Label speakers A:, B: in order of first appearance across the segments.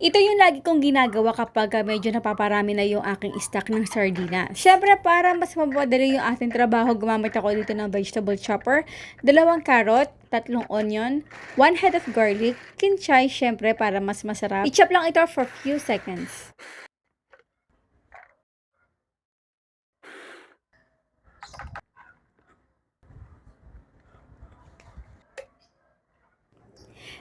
A: Ito yung lagi kong ginagawa kapag medyo napaparami na yung aking stock ng sardinas. Siyempre, para mas mapadali yung ating trabaho, gumamit ako dito ng vegetable chopper, dalawang carrot, tatlong onion, one head of garlic, kinchay, syempre, para mas masarap. I-chop lang ito for few seconds.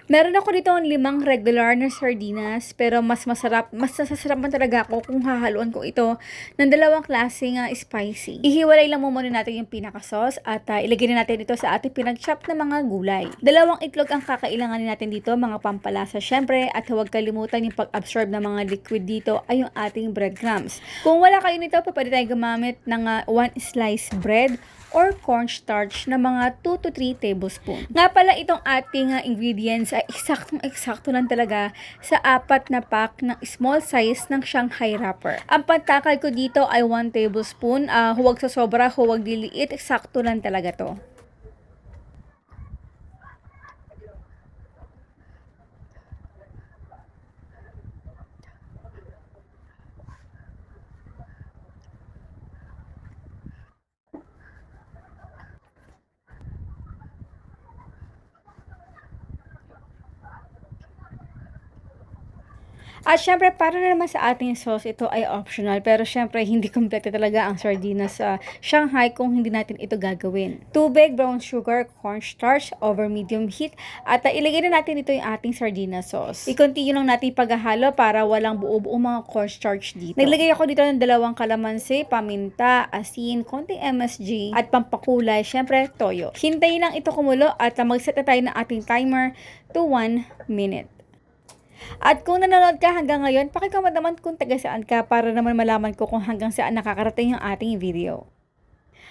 A: Meron ako dito limang regular na sardinas, pero mas masarap, mas nasasarapan talaga ako kung hahaluan ko ito ng dalawang klaseng uh, spicy. Ihiwalay lang muna natin yung pinaka-sauce at uh, ilagay na natin ito sa ating pinag-chop na mga gulay. Dalawang itlog ang kakailanganin natin dito, mga pampalasa syempre, at huwag kalimutan yung pag-absorb ng mga liquid dito ay yung ating breadcrumbs. Kung wala kayo nito, pwede tayo gumamit ng uh, one slice bread or cornstarch na mga 2 to 3 tablespoon. Nga pala itong ating uh, ingredients ay eksaktong-eksakto lang talaga sa apat na pack ng small size ng Shanghai wrapper. Ang pantakal ko dito ay 1 tablespoon. Uh, huwag sa sobra, huwag diliit. Eksakto lang talaga to. At syempre, para na naman sa ating sauce, ito ay optional. Pero syempre, hindi kompleto talaga ang sardinas sa Shanghai kung hindi natin ito gagawin. Tubig, brown sugar, cornstarch, over medium heat. At uh, ilagay na natin ito yung ating sardinas sauce. I-continue lang natin paghahalo para walang buo-buo mga cornstarch dito. Naglagay ako dito ng dalawang kalamansi, paminta, asin, konting MSG, at pampakulay. Syempre, toyo. Hintayin lang ito kumulo at uh, mag-set na tayo ng ating timer to 1 minute. At kung nanonood ka hanggang ngayon, pakicomment naman kung taga saan ka para naman malaman ko kung hanggang saan nakakarating yung ating video.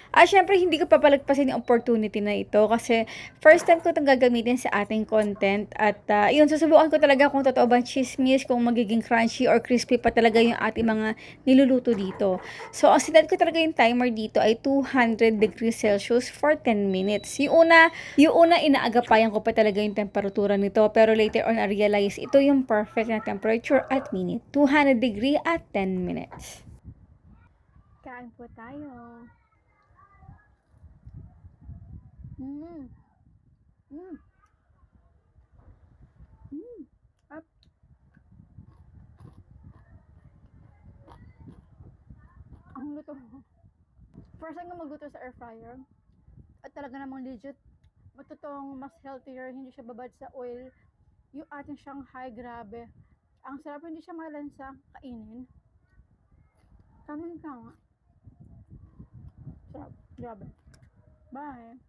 A: At syempre, hindi ko papalagpasin yung opportunity na ito kasi first time ko itong gagamitin sa ating content. At uh, yun, susubukan ko talaga kung totoo bang chismis, kung magiging crunchy or crispy pa talaga yung ating mga niluluto dito. So, ang sinad ko talaga yung timer dito ay 200 degrees Celsius for 10 minutes. Yung una, yung una inaagapayan ko pa talaga yung temperatura nito. Pero later on, I realize ito yung perfect na temperature at minute. 200 degree at 10 minutes. Kain po tayo. Mm. Mm. Mm. Up. Ang luto. First time ko magluto sa air fryer. At talaga namang legit. Matutong mas healthier. Hindi siya babad sa oil. Yung ating Shanghai, grabe. Ang sarap, hindi siya malansa. Kainin. Tamang tama. Sarap. Grabe. Bye.